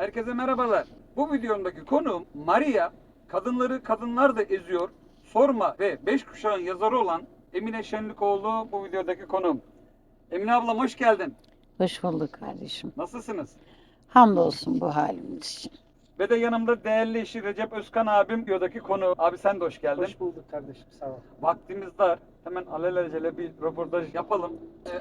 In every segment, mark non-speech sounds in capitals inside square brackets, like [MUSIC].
Herkese merhabalar. Bu videomdaki konuğum Maria. Kadınları kadınlar da eziyor. Sorma ve Beş Kuşağın yazarı olan Emine Şenlikoğlu bu videodaki konuğum. Emine ablam hoş geldin. Hoş bulduk kardeşim. Nasılsınız? Hamdolsun bu halimiz için. Ve de yanımda değerli eşi Recep Özkan abim videodaki konu. Abi sen de hoş geldin. Hoş bulduk kardeşim sağ ol. Vaktimiz dar. Hemen alelacele bir röportaj yapalım.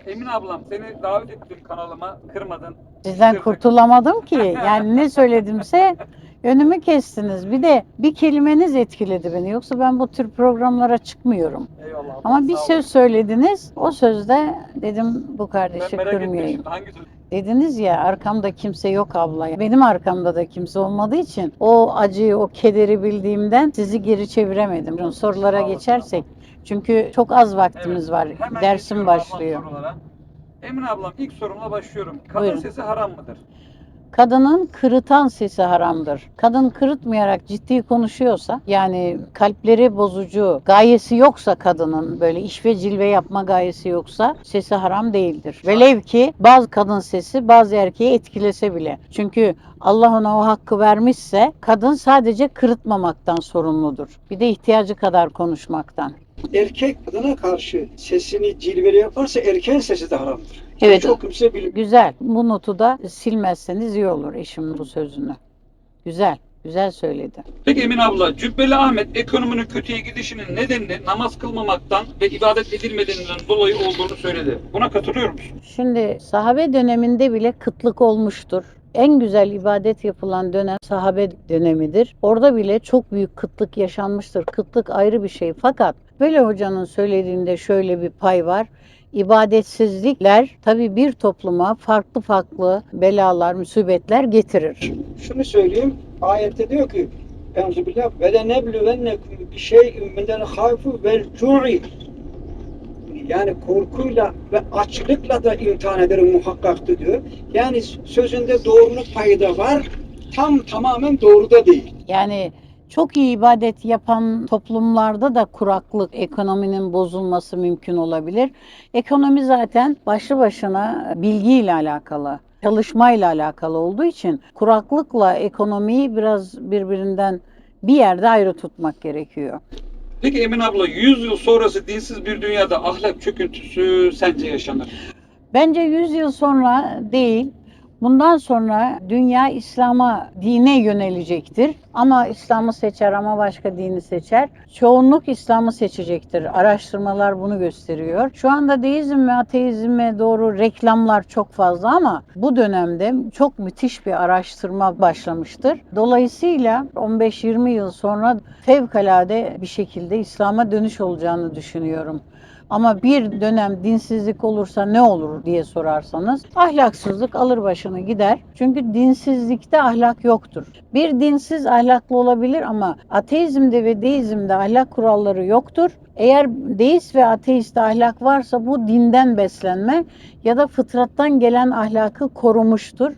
Ee, Emine ablam seni davet ettim kanalıma. Kırmadın. Sizden Kırdık. kurtulamadım ki. [LAUGHS] Yani ne söyledimse önümü kestiniz. Bir de bir kelimeniz etkiledi beni. Yoksa ben bu tür programlara çıkmıyorum. Eyvallah. ablam, Ama bir söz söylediniz. O sözde dedim bu kardeşi kırmayayım. hangi söz? Dediniz ya arkamda kimse yok abla. Benim arkamda da kimse olmadığı için o acıyı, o kederi bildiğimden sizi geri çeviremedim. Sorulara geçersek. Çünkü çok az vaktimiz Evet. var. Hemen Dersim başlıyor. sorulara. Emine ablam ilk sorumla başlıyorum. Kadın Buyurun. sesi haram mıdır? Kadının kırıtan sesi haramdır. Kadın kırıtmayarak ciddi konuşuyorsa yani kalpleri bozucu gayesi yoksa kadının böyle iş ve cilve yapma gayesi yoksa sesi haram değildir. Velev ki bazı kadın sesi bazı erkeği etkilese bile. Çünkü Allah ona o hakkı vermişse kadın sadece kırıtmamaktan sorumludur. Bir de ihtiyacı kadar konuşmaktan. Erkek kadına karşı sesini cilveli yaparsa erkeğin sesi de haramdır. Evet. Çok kimse bilmiyor. Güzel. Bu notu da silmezseniz iyi olur eşimin bu sözünü. Güzel. Güzel söyledi. Peki Emine abla, Cübbeli Ahmet ekonominin kötüye gidişinin nedenini namaz kılmamaktan ve ibadet edilmediğinden dolayı olduğunu söyledi. Buna katılıyor musun? Şimdi sahabe döneminde bile kıtlık olmuştur. En güzel ibadet yapılan dönem sahabe dönemidir. Orada bile çok büyük kıtlık yaşanmıştır. Kıtlık ayrı bir şey. Fakat böyle hocanın söylediğinde şöyle bir pay var. İbadetsizlikler tabii bir topluma farklı farklı belalar, musibetler getirir. Şunu söyleyeyim. Ayette diyor ki Euzubillah ve de neblüvennekum bir şey minel hayfu vel cu'i yani korkuyla ve açlıkla da imtihan ederim muhakkaktı diyor. Yani sözünde doğruluk payı da var. Tam tamamen doğru da değil. Yani çok iyi ibadet yapan toplumlarda da kuraklık, ekonominin bozulması mümkün olabilir. Ekonomi zaten başlı başına bilgiyle alakalı, çalışmayla alakalı olduğu için kuraklıkla ekonomiyi biraz birbirinden bir yerde ayrı tutmak gerekiyor. Peki Emine abla, 100 yıl sonrası dinsiz bir dünyada ahlak çöküntüsü sence yaşanır? Bence 100 yıl sonra değil, bundan sonra dünya İslam'a, dine yönelecektir. Ama İslam'ı seçer ama başka dini seçer. Çoğunluk İslam'ı seçecektir. Araştırmalar bunu gösteriyor. Şu anda deizm ve ateizme doğru reklamlar çok fazla ama bu dönemde çok müthiş bir araştırma başlamıştır. Dolayısıyla 15-20 yıl sonra fevkalade bir şekilde İslam'a dönüş olacağını düşünüyorum. Ama bir dönem dinsizlik olursa ne olur diye sorarsanız ahlaksızlık alır başını gider. Çünkü dinsizlikte ahlak yoktur. Bir dinsiz ahlaklı olabilir ama ateizmde ve deizmde ahlak kuralları yoktur. Eğer deist ve ateiste ahlak varsa bu dinden beslenme ya da fıtrattan gelen ahlakı korumuştur.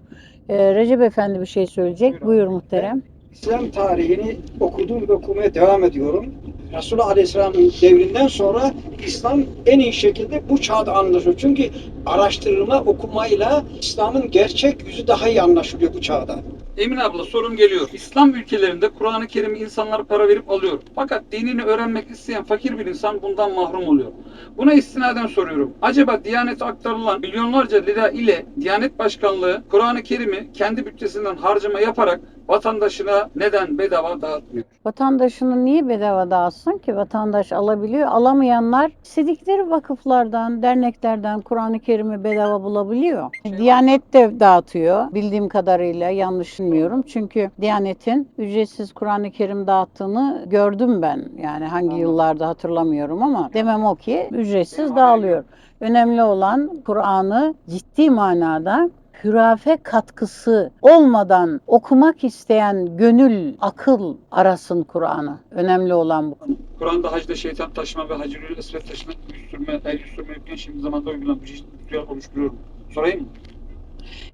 Ee, Recep Efendi bir şey söyleyecek. Buyurun. Buyur muhterem. İslam tarihini okudum ve okumaya devam ediyorum. Resulullah Aleyhisselam'ın devrinden sonra İslam en iyi şekilde bu çağda anlaşılıyor. Çünkü araştırma, okumayla İslam'ın gerçek yüzü daha iyi anlaşılıyor bu çağda. Emine abla sorum geliyor. İslam ülkelerinde Kur'an-ı Kerim'i insanlar para verip alıyor. Fakat dinini öğrenmek isteyen fakir bir insan bundan mahrum oluyor. Buna istinaden soruyorum. Acaba Diyanet'e aktarılan milyonlarca lira ile Diyanet Başkanlığı Kur'an-ı Kerim'i kendi bütçesinden harcama yaparak vatandaşına neden bedava dağıtmıyor? Vatandaşını niye bedava dağıtsın ki? Vatandaş alabiliyor. Alamayanlar istedikleri vakıflardan, derneklerden Kur'an-ı Kerim'i bedava bulabiliyor. Diyanet de dağıtıyor bildiğim kadarıyla yanlış bilmiyorum. Çünkü Diyanet'in ücretsiz Kur'an-ı Kerim dağıttığını gördüm ben. Yani hangi Anladım. yıllarda hatırlamıyorum ama demem o ki ücretsiz dağılıyor. Önemli olan Kur'an'ı ciddi manada hürafe katkısı olmadan okumak isteyen gönül, akıl arasın Kur'an'ı. Önemli olan bu. Kur'an'da hacda şeytan taşıma ve hacirül esvet taşıma, yüz sürme, el yüz sürme yokken şimdi zamanda uygulanan bir şey ritüel oluşturuyorum. Sorayım mı?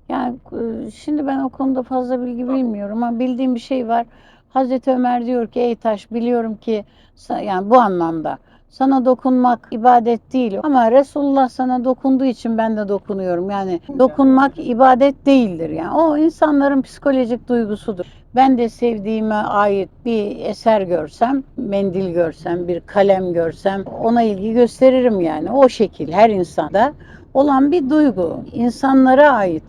Yani e, şimdi ben o konuda fazla bilgi bilmiyorum ama bildiğim bir şey var. Hazreti Ömer diyor ki ey taş biliyorum ki yani bu anlamda Sana dokunmak ibadet değil ama Resulullah sana dokunduğu için ben de dokunuyorum. Yani dokunmak ibadet değildir yani. O insanların psikolojik duygusudur. Ben de sevdiğime ait bir eser görsem, mendil görsem, bir kalem görsem ona ilgi gösteririm yani. O şekil her insanda olan bir duygu. İnsanlara ait.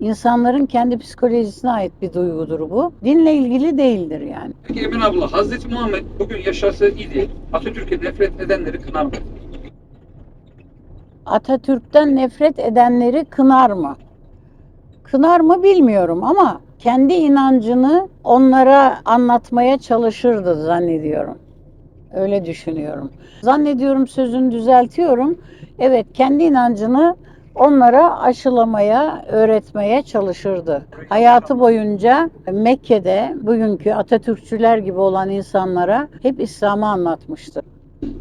İnsanların kendi psikolojisine ait bir duygudur bu. Dinle ilgili değildir yani. Peki Emin abla, Hazreti Muhammed bugün yaşasa idi. Atatürk'e nefret edenleri kınar mı? Atatürk'ten nefret edenleri kınar mı? Kınar mı bilmiyorum ama kendi inancını onlara anlatmaya çalışırdı zannediyorum. Öyle düşünüyorum. Zannediyorum sözünü düzeltiyorum. Evet kendi inancını onlara aşılamaya, öğretmeye çalışırdı. Hayatı boyunca Mekke'de bugünkü Atatürkçüler gibi olan insanlara hep İslam'ı anlatmıştır.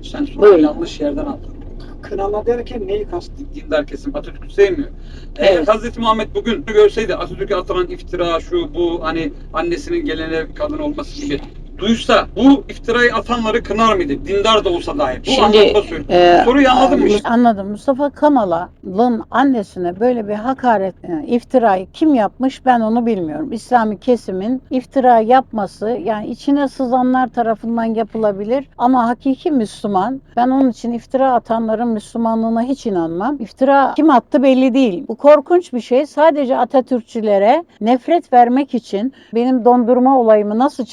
Sen soruyu yanlış yerden aldın. Kınama derken neyi kastediyorsun? Dindar kesim Atatürk'ü sevmiyor. Eğer Evet. Hazreti Muhammed bugün görseydi Atatürk'e atılan iftira şu bu hani annesinin gelene kadın olması gibi duysa bu iftirayı atanları kınar mıydı? Dindar da olsa dahi. Bu Şimdi, anlamda söylüyorum. Ee, Soruyu anladın mı? Mus- Anladım. Mustafa Kamala'nın annesine böyle bir hakaret, yani iftirayı kim yapmış ben onu bilmiyorum. İslami kesimin iftira yapması yani içine sızanlar tarafından yapılabilir ama hakiki Müslüman ben onun için iftira atanların Müslümanlığına hiç inanmam. İftira kim attı belli değil. Bu korkunç bir şey. Sadece Atatürkçülere nefret vermek için benim dondurma olayımı nasıl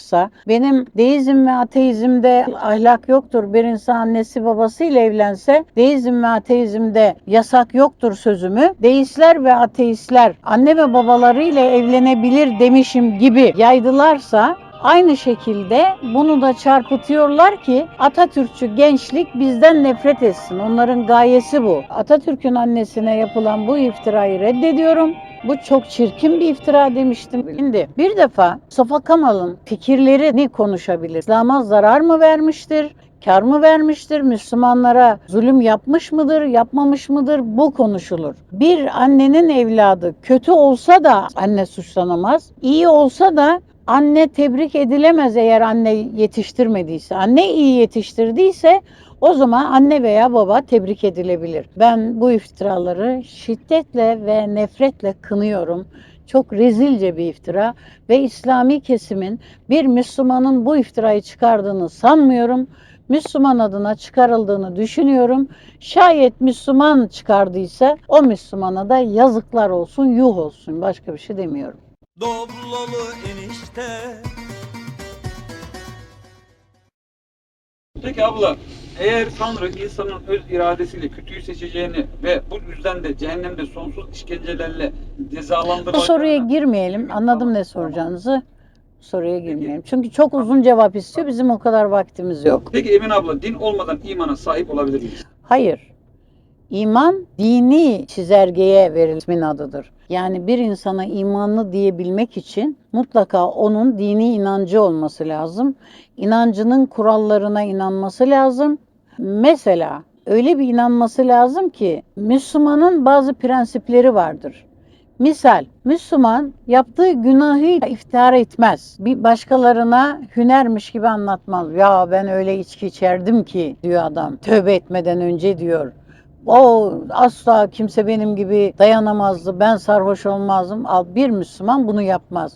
çarpıttılarsa benim deizm ve ateizmde ahlak yoktur. Bir insan annesi babasıyla evlense deizm ve ateizmde yasak yoktur sözümü. Deistler ve ateistler anne ve babalarıyla evlenebilir demişim gibi yaydılarsa Aynı şekilde bunu da çarpıtıyorlar ki Atatürkçü gençlik bizden nefret etsin. Onların gayesi bu. Atatürk'ün annesine yapılan bu iftirayı reddediyorum. Bu çok çirkin bir iftira demiştim. Şimdi bir defa Mustafa Kamal'ın fikirlerini konuşabilir. İslam'a zarar mı vermiştir? Kar mı vermiştir? Müslümanlara zulüm yapmış mıdır, yapmamış mıdır? Bu konuşulur. Bir annenin evladı kötü olsa da anne suçlanamaz. İyi olsa da anne tebrik edilemez eğer anne yetiştirmediyse. Anne iyi yetiştirdiyse o zaman anne veya baba tebrik edilebilir. Ben bu iftiraları şiddetle ve nefretle kınıyorum. Çok rezilce bir iftira ve İslami kesimin bir Müslümanın bu iftirayı çıkardığını sanmıyorum. Müslüman adına çıkarıldığını düşünüyorum. Şayet Müslüman çıkardıysa o Müslümana da yazıklar olsun, yuh olsun. Başka bir şey demiyorum. Doblalı enişte Peki abla eğer Tanrı insanın öz iradesiyle kötüyü seçeceğini ve bu yüzden de cehennemde sonsuz işkencelerle cezalandıracağını... Bu soruya girmeyelim. Anladım ne soracağınızı. Bu soruya girmeyelim. Çünkü çok uzun cevap istiyor. Bizim o kadar vaktimiz yok. Peki Emin abla din olmadan imana sahip olabilir miyiz? Hayır. İman dini çizelgeye verilmin adıdır. Yani bir insana imanlı diyebilmek için mutlaka onun dini inancı olması lazım. İnancının kurallarına inanması lazım. Mesela öyle bir inanması lazım ki Müslümanın bazı prensipleri vardır. Misal Müslüman yaptığı günahı iftihar etmez. Bir başkalarına hünermiş gibi anlatmaz. Ya ben öyle içki içerdim ki diyor adam. Tövbe etmeden önce diyor. O asla kimse benim gibi dayanamazdı. Ben sarhoş olmazdım. Bir Müslüman bunu yapmaz.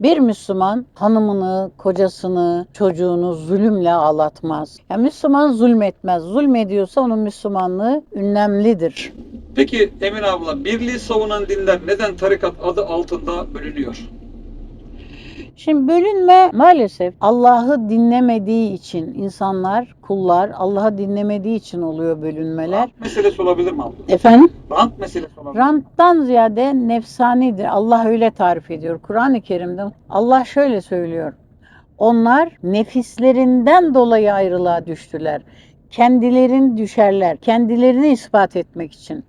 Bir Müslüman hanımını, kocasını, çocuğunu zulümle ağlatmaz. Yani Müslüman zulmetmez. Zulmediyorsa onun Müslümanlığı ünlemlidir. Peki Emin abla birliği savunan dinler neden tarikat adı altında bölünüyor? Şimdi bölünme maalesef Allah'ı dinlemediği için insanlar, kullar Allah'ı dinlemediği için oluyor bölünmeler. Rant meselesi olabilir mi abla? Efendim? Rant meselesi olabilir? Ranttan ziyade nefsanidir. Allah öyle tarif ediyor. Kur'an-ı Kerim'de Allah şöyle söylüyor. Onlar nefislerinden dolayı ayrılığa düştüler. Kendilerini düşerler. Kendilerini ispat etmek için.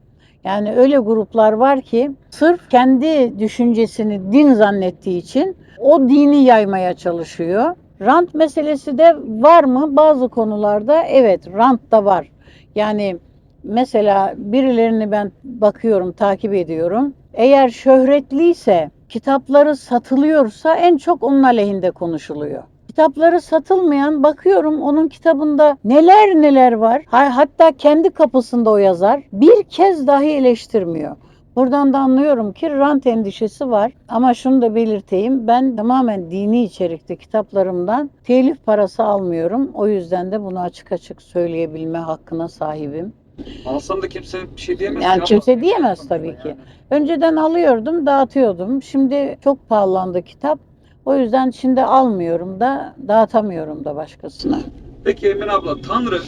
Yani öyle gruplar var ki sırf kendi düşüncesini din zannettiği için o dini yaymaya çalışıyor. Rant meselesi de var mı? Bazı konularda evet rant da var. Yani mesela birilerini ben bakıyorum, takip ediyorum. Eğer şöhretliyse, kitapları satılıyorsa en çok onun aleyhinde konuşuluyor. Kitapları satılmayan bakıyorum onun kitabında neler neler var. Ha- Hatta kendi kapısında o yazar. Bir kez dahi eleştirmiyor. Buradan da anlıyorum ki rant endişesi var. Ama şunu da belirteyim. Ben tamamen dini içerikli kitaplarımdan telif parası almıyorum. O yüzden de bunu açık açık söyleyebilme hakkına sahibim. Alsan da kimse bir şey diyemez. Yani ki kimse diyemez tabii ki. Önceden alıyordum, dağıtıyordum. Şimdi çok pahalandı kitap. O yüzden şimdi almıyorum da, dağıtamıyorum da başkasına. Peki Emine abla Tanrı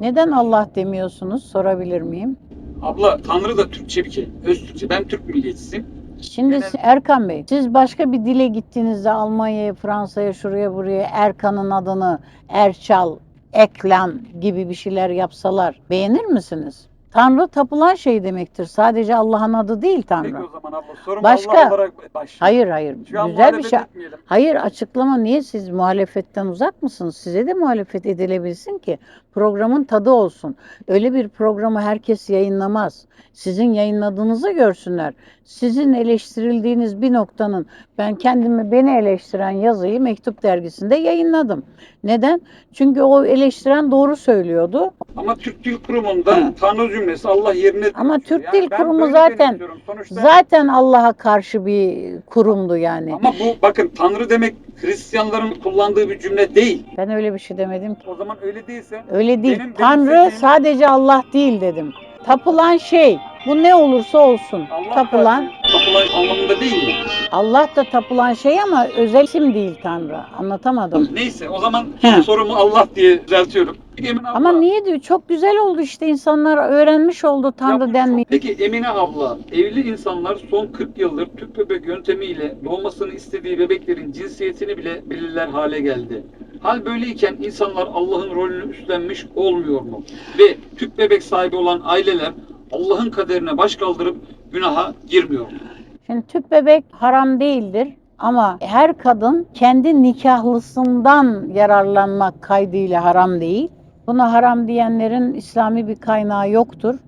Neden Allah demiyorsunuz sorabilir miyim? Abla Tanrı da Türkçe bir kelime. Öz Türkçe. Ben Türk milliyetçisiyim. Şimdi Genel- Erkan Bey, siz başka bir dile gittiğinizde Almanya'ya, Fransa'ya, şuraya buraya Erkan'ın adını Erçal, Eklan gibi bir şeyler yapsalar beğenir misiniz? Tanrı tapılan şey demektir. Sadece Allah'ın adı değil Tanrı. Peki o zaman abla sorum Başka- Allah olarak başlıyor. Hayır hayır. Şu an Güzel bir şey. etmeyelim. Hayır açıklama niye siz muhalefetten uzak mısınız? Size de muhalefet edilebilsin ki programın tadı olsun. Öyle bir programı herkes yayınlamaz. Sizin yayınladığınızı görsünler. Sizin eleştirildiğiniz bir noktanın ben kendimi beni eleştiren yazıyı Mektup dergisinde yayınladım. Neden? Çünkü o eleştiren doğru söylüyordu. Ama Türk Dil Kurumu'nda. [CLEARS THROAT] Tanrı cümlesi Allah yerine Ama. Türk Dil ben Kurumu böyle zaten-. Sonuçta Zaten Allah'a karşı bir kurumdu yani. ama bu bakın Tanrı demek Hristiyanların kullandığı bir cümle değil. Ben öyle bir şey demedim ki. O zaman öyle değilse Öyle değil. Benim- benim Tanrı dediğim- sadece Allah değil dedim. Tapılan şey. Bu ne olursa olsun. Allah tapılan. da tapılan anlamında değil mi? Allah da tapılan şey ama özel isim değil Tanrı. Anlatamadım. Neyse o zaman He. sorumu Allah diye düzeltiyorum. Emine abla, Ama niye diyor? Çok güzel oldu işte insanlar öğrenmiş oldu Tanrı bu denmeyi. Peki Emine abla, evli insanlar son 40 yıldır tüp bebek yöntemiyle doğmasını istediği bebeklerin cinsiyetini bile belirler hale geldi. Hal böyleyken insanlar Allah'ın rolünü üstlenmiş olmuyor mu? Ve tüp bebek sahibi olan aileler Allah'ın kaderine baş kaldırıp günaha girmiyor mu? Şimdi tüp bebek haram değildir. Ama her kadın kendi nikahlısından yararlanmak kaydıyla haram değil. Buna haram diyenlerin İslami bir kaynağı yoktur.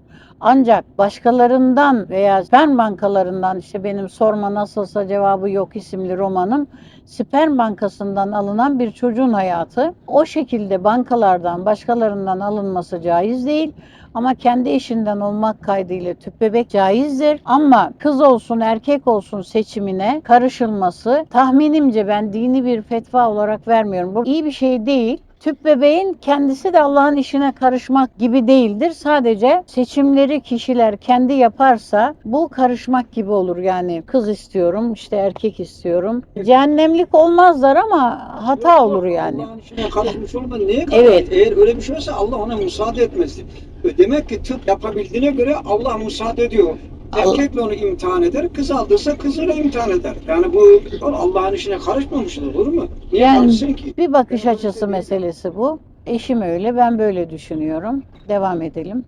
Ancak başkalarından veya sperm bankalarından işte benim sorma nasılsa cevabı yok isimli romanım sperm bankasından alınan bir çocuğun hayatı o şekilde bankalardan başkalarından alınması caiz değil. Ama kendi eşinden olmak kaydıyla tüp bebek caizdir. Ama kız olsun erkek olsun seçimine karışılması tahminimce ben dini bir fetva olarak vermiyorum. Bu iyi bir şey değil. Tüp bebeğin kendisi de Allah'ın işine karışmak gibi değildir. Sadece seçimleri kişiler kendi yaparsa bu karışmak gibi olur. Yani kız istiyorum, işte erkek istiyorum. Cehennemlik olmazlar ama hata olur yani. Allah'ın işine karışmış olma niye Evet. Eğer öyle bir şey olsa Allah ona müsaade etmezdi. E Demek ki tıp yapabildiğine göre Allah müsaade ediyor. Erkekle onu imtihan eder, kız aldıysa kızıyla imtihan eder. Yani bu Allah'ın işine karışmamış olur mu? Niye Yani ki? bir bakış açısı meselesi bu. Eşim öyle, ben böyle düşünüyorum. Devam edelim.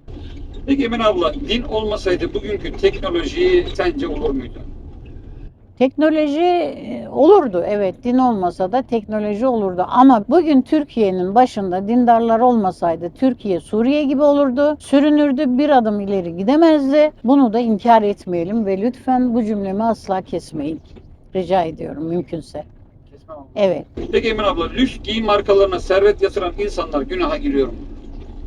Peki Emine abla, din olmasaydı bugünkü teknoloji sence olur muydu? Teknoloji e, olurdu evet din olmasa da teknoloji olurdu ama bugün Türkiye'nin başında dindarlar olmasaydı Türkiye Suriye gibi olurdu. Sürünürdü bir adım ileri gidemezdi. Bunu da inkar etmeyelim ve lütfen bu cümlemi asla kesmeyin. Rica ediyorum mümkünse. Kesmem. Evet. Peki Emine abla, lüks giyim markalarına servet yatıran insanlar günaha giriyor mu?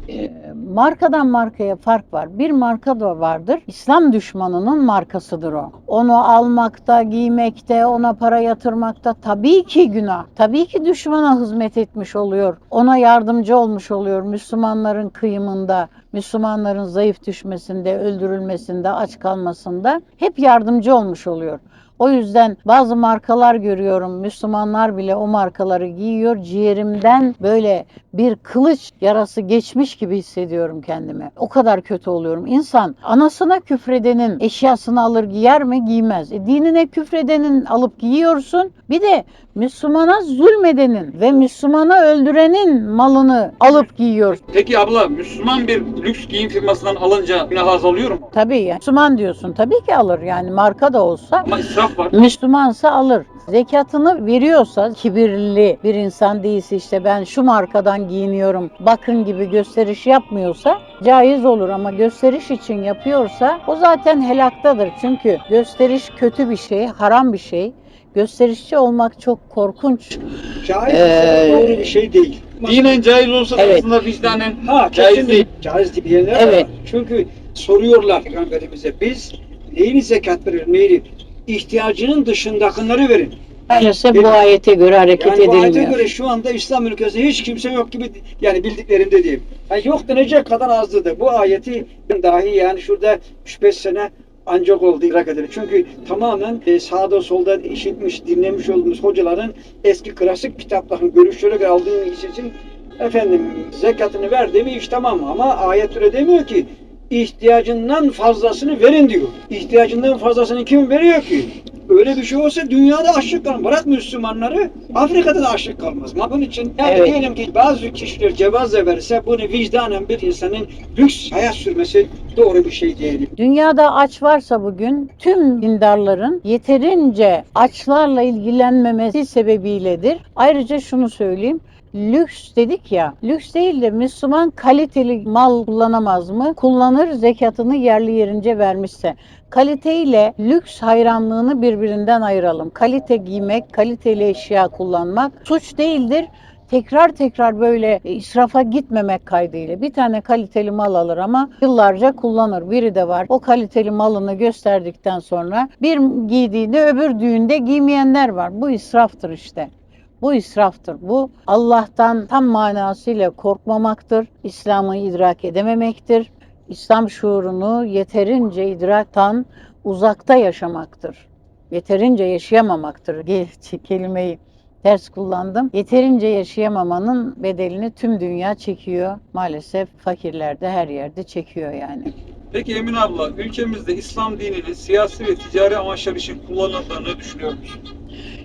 E, markadan markaya fark var. Bir marka da vardır. İslam düşmanının markasıdır o. Onu almakta, giymekte, ona para yatırmakta tabii ki günah. Tabii ki düşmana hizmet etmiş oluyor. Ona yardımcı olmuş oluyor Müslümanların kıyımında, Müslümanların zayıf düşmesinde, öldürülmesinde, aç kalmasında hep yardımcı olmuş oluyor. O yüzden bazı markalar görüyorum. Müslümanlar bile o markaları giyiyor. Ciğerimden böyle bir kılıç yarası geçmiş gibi hissediyorum kendimi. O kadar kötü oluyorum. İnsan anasına küfredenin eşyasını alır giyer mi? Giymez. E, dinine küfredenin alıp giyiyorsun. Bir de Müslümana zulmedenin ve Müslümanı öldürenin malını alıp giyiyor. Peki abla, Müslüman bir lüks giyim firmasından alınca günah azalıyor mu? Tabii ya. Müslüman diyorsun. Tabii ki alır yani marka da olsa. Ama var. Müslümansa alır. Zekatını veriyorsa kibirli bir insan değilse işte ben şu markadan giyiniyorum bakın gibi gösteriş yapmıyorsa caiz olur ama gösteriş için yapıyorsa o zaten helaktadır. Çünkü gösteriş kötü bir şey, haram bir şey. gösterişçi olmak çok korkunç. Caiz Ee, doğru bir şey değil. Dinen caiz olsa da Evet. aslında vicdanen Ha caiz değil. Caiz değil diyenler Evet. var. Çünkü soruyorlar Peygamberimize biz neyini zekat verir neyini? İhtiyacının dışındakileri verin. Maalesef bu ayete göre hareket Yani bu ayete edilmiyor. göre şu anda İslam ülkesinde hiç kimse yok gibi yani bildiklerimde diyeyim. Yani yok denecek kadar azdı Bu ayeti dahi yani şurada 3-5 sene ancak oldu idrak ederim. Çünkü tamamen e, sağda solda işitmiş, dinlemiş olduğumuz hocaların eski klasik kitapların görüşlerine göre aldığım için efendim zekatını ver demiyor iş tamam ama ayet öyle demiyor ki ihtiyacından fazlasını verin diyor. İhtiyacından fazlasını kim veriyor ki? Öyle bir şey olsa dünyada açlık kalmaz. Bırak Müslümanları Afrika'da da açlık kalmaz. Bunun için yani Evet. diyelim ki bazı kişiler cevaz verirse bunu vicdanen bir insanın lüks hayat sürmesi doğru bir şey değil. Dünyada aç varsa bugün tüm dindarların yeterince açlarla ilgilenmemesi sebebiyledir. Ayrıca şunu söyleyeyim. Lüks dedik ya, lüks değil de Müslüman kaliteli mal kullanamaz mı? Kullanır zekatını yerli yerince vermişse. Kalite ile lüks hayranlığını birbirinden ayıralım. Kalite giymek, kaliteli eşya kullanmak suç değildir tekrar tekrar böyle israfa gitmemek kaydıyla bir tane kaliteli mal alır ama yıllarca kullanır. Biri de var o kaliteli malını gösterdikten sonra bir giydiğinde öbür düğünde giymeyenler var. Bu israftır işte. Bu israftır. Bu Allah'tan tam manasıyla korkmamaktır. İslam'ı idrak edememektir. İslam şuurunu yeterince idraktan uzakta yaşamaktır. Yeterince yaşayamamaktır. [LAUGHS] Ge- Kelimeyi ters kullandım. Yeterince yaşayamamanın bedelini tüm dünya çekiyor. Maalesef fakirler de her yerde çekiyor yani. Peki Emin abla, ülkemizde İslam dininin siyasi ve ticari amaçlar için kullanıldığını düşünüyor musun?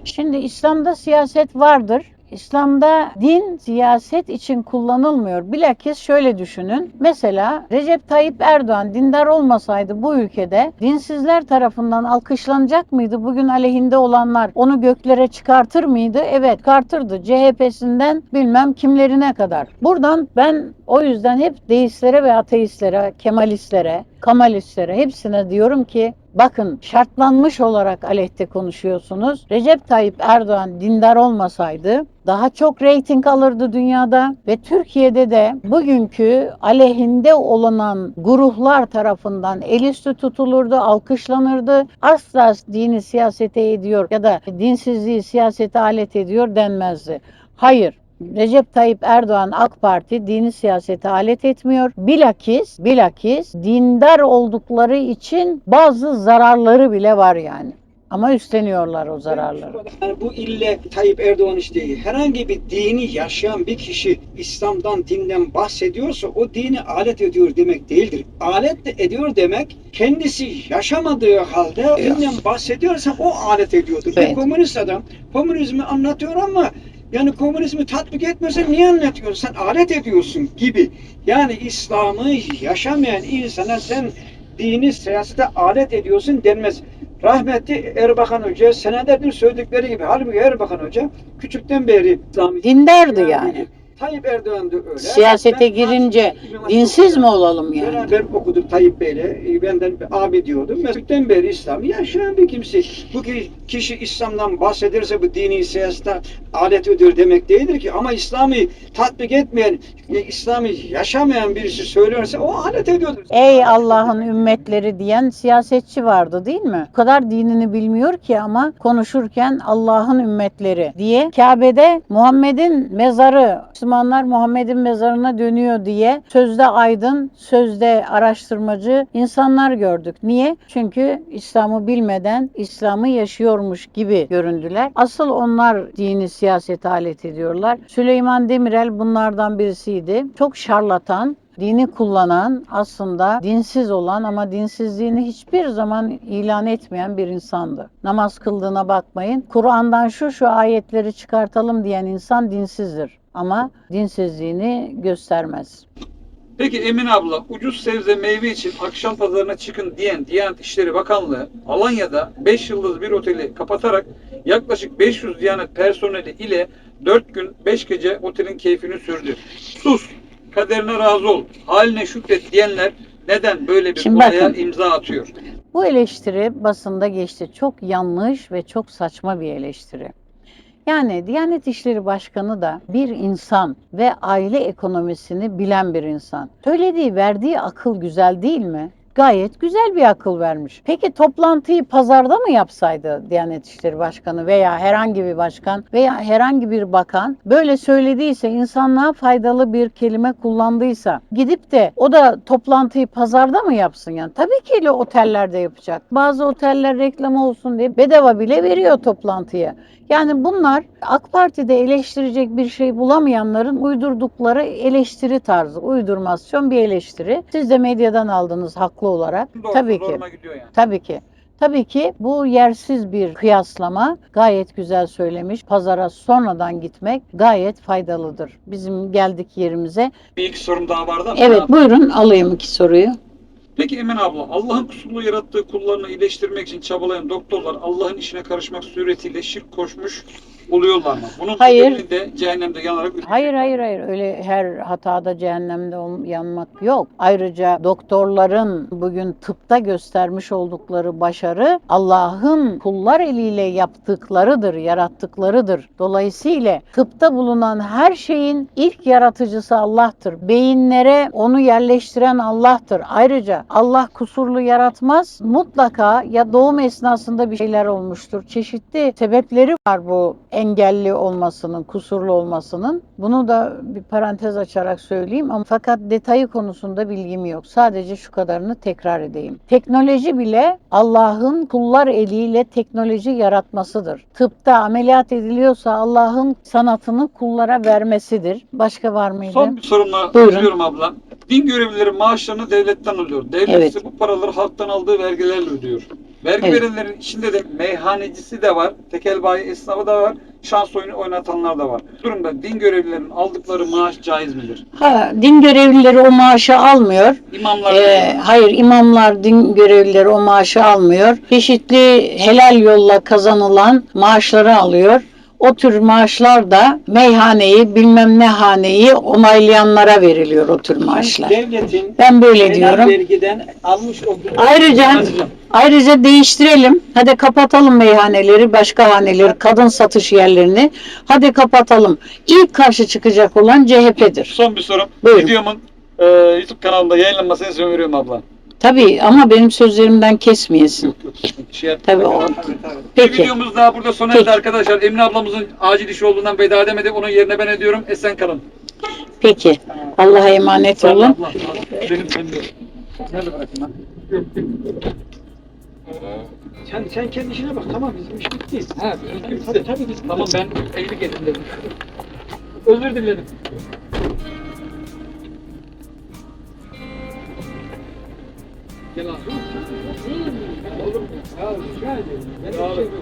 Şimdi İslam'da siyaset vardır. İslam'da din siyaset için kullanılmıyor. Bilakis şöyle düşünün. Mesela Recep Tayyip Erdoğan dindar olmasaydı bu ülkede dinsizler tarafından alkışlanacak mıydı? Bugün aleyhinde olanlar onu göklere çıkartır mıydı? Evet çıkartırdı. CHP'sinden bilmem kimlerine kadar. Buradan ben o yüzden hep deistlere ve ateistlere, kemalistlere, kamalistlere hepsine diyorum ki Bakın şartlanmış olarak aleyhte konuşuyorsunuz. Recep Tayyip Erdoğan dindar olmasaydı daha çok reyting alırdı dünyada ve Türkiye'de de bugünkü aleyhinde olunan gruplar tarafından el üstü tutulurdu, alkışlanırdı. Asla dini siyasete ediyor ya da dinsizliği siyasete alet ediyor denmezdi. Hayır. Recep Tayyip Erdoğan AK Parti dini siyasete alet etmiyor. Bilakis, bilakis dindar oldukları için bazı zararları bile var yani. Ama üstleniyorlar o zararları. Yani bu ille Tayyip Erdoğan iş değil. Herhangi bir dini yaşayan bir kişi İslam'dan, dinden bahsediyorsa o dini alet ediyor demek değildir. Alet de ediyor demek kendisi yaşamadığı halde dinden bahsediyorsa o alet ediyordur. Evet. Bir komünist adam komünizmi anlatıyor ama yani komünizmi tatbik etmiyorsa niye anlatıyorsun? Sen alet ediyorsun gibi. Yani İslam'ı yaşamayan insana sen dini siyasete alet ediyorsun denmez. Rahmetli Erbakan Hoca senelerdir söyledikleri gibi. Halbuki Erbakan Hoca küçükten beri İslami Dindardı yani. Tayyip Erdoğan da öyle. Siyasete Ben- girince dinsiz mi olalım yani? Beraber okuduk Tayyip Bey'le. E, Benden abi diyordum. Küçükten beri İslam'ı yaşayan bir kimse. Bu ki- kişi İslam'dan bahsederse bu dini siyasete alet ödür demek değildir ki. Ama İslam'ı tatbik etmeyen, e, İslam'ı yaşamayan birisi söylerse o alet ediyordur. Ey Allah'ın ümmetleri diyen siyasetçi vardı değil mi? O kadar dinini bilmiyor ki ama konuşurken Allah'ın ümmetleri diye Kabe'de Muhammed'in mezarı Müslümanlar Muhammed'in mezarına dönüyor diye sözde aydın, sözde araştırmacı insanlar gördük. Niye? Çünkü İslam'ı bilmeden İslam'ı yaşıyormuş gibi göründüler. Asıl onlar dini siyasete alet ediyorlar. Süleyman Demirel bunlardan birisiydi. Çok şarlatan, dini kullanan aslında dinsiz olan ama dinsizliğini hiçbir zaman ilan etmeyen bir insandı. Namaz kıldığına bakmayın. Kur'an'dan şu şu ayetleri çıkartalım diyen insan dinsizdir ama dinsizliğini göstermez. Peki Emin abla, ucuz sebze meyve için akşam pazarına çıkın diyen Diyanet İşleri Bakanlığı, Alanya'da 5 yıldız bir oteli kapatarak yaklaşık 500 Diyanet personeli ile 4 gün 5 gece otelin keyfini sürdü. Sus, kaderine razı ol, haline şükret diyenler neden böyle bir Şimdi olaya bakın. imza atıyor? Bu eleştiri basında geçti. Çok yanlış ve çok saçma bir eleştiri. Yani Diyanet İşleri Başkanı da bir insan ve aile ekonomisini bilen bir insan. Söylediği, verdiği akıl güzel değil mi? Gayet güzel bir akıl vermiş. Peki toplantıyı pazarda mı yapsaydı Diyanet İşleri Başkanı veya herhangi bir başkan veya herhangi bir bakan böyle söylediyse, insanlığa faydalı bir kelime kullandıysa gidip de o da toplantıyı pazarda mı yapsın yani? Tabii ki otellerde yapacak. Bazı oteller reklam olsun diye bedava bile veriyor toplantıya. Yani bunlar AK Parti'de eleştirecek bir şey bulamayanların uydurdukları eleştiri tarzı, uydurmasyon bir eleştiri. Siz de medyadan aldınız haklı olarak. Doğru, Tabii ki. yani. Tabii ki. Tabii ki bu yersiz bir kıyaslama. Gayet güzel söylemiş. Pazara sonradan gitmek gayet faydalıdır. Bizim geldik yerimize. Bir iki sorum daha vardı ama. Evet buyurun alayım iki soruyu. Peki Emin abla, Allah'ın kusurlu yarattığı kullarını iyileştirmek için çabalayan doktorlar Allah'ın işine karışmak suretiyle şirk koşmuş oluyorlar mı? Bunun Hayır. de cehennemde yanarak. Hayır hayır hayır öyle her hatada cehennemde yanmak yok. Ayrıca doktorların bugün tıpta göstermiş oldukları başarı Allah'ın kullar eliyle yaptıklarıdır, yarattıklarıdır. Dolayısıyla tıpta bulunan her şeyin ilk yaratıcısı Allah'tır. Beyinlere onu yerleştiren Allah'tır. Ayrıca Allah kusurlu yaratmaz. Mutlaka ya doğum esnasında bir şeyler olmuştur. Çeşitli sebepleri var bu engelli olmasının, kusurlu olmasının. Bunu da bir parantez açarak söyleyeyim ama fakat detayı konusunda bilgim yok. Sadece şu kadarını tekrar edeyim. Teknoloji bile Allah'ın kullar eliyle teknoloji yaratmasıdır. Tıpta ameliyat ediliyorsa Allah'ın sanatını kullara vermesidir. Başka var mıydı? Son bir sorumla Buyurun. bitiriyorum abla. Din görevlileri maaşlarını devletten alıyor. Devlet Evet. ise bu paraları halktan aldığı vergilerle ödüyor. Vergi Evet. verenlerin içinde de meyhanecisi de var, tekel bayi esnafı da var, şans oyunu oynatanlar da var. Bu durumda din görevlilerinin aldıkları maaş caiz midir? Ha, din görevlileri o maaşı almıyor. İmamlar Ee, hayır imamlar, din görevlileri o maaşı almıyor. Çeşitli helal yolla kazanılan maaşları alıyor. O tür maaşlar da meyhaneyi, bilmem ne haneyi onaylayanlara veriliyor o tür maaşlar. Devletin Ben böyle diyorum. vergiden almış olduğu Ayrıca ayrıca değiştirelim. Hadi kapatalım meyhaneleri, başka haneleri, kadın satış yerlerini. Hadi kapatalım. İlk karşı çıkacak olan CHP'dir. Son bir sorum. Buyurun. Videomun e, YouTube kanalında yayınlanmasını veriyorum abla. Tabii ama benim sözlerimden kesmeyesin. Şey yap- Tabii o. Bir Peki. videomuz daha burada sona Peki. erdi arkadaşlar. Emine ablamızın acil işi olduğundan veda edemedik. Onun yerine ben ediyorum. Esen kalın. Peki. Allah'a emanet olun. Benim benim. Nerede bırakayım lan? sen, sen kendi işine bak tamam bizim iş bitti. Ha, Tabii tabii, tabii bitti. Tamam ben evlilik ettim dedim. Özür dilerim. Olur mu? Ya rica ederim. Ben bir şey yok.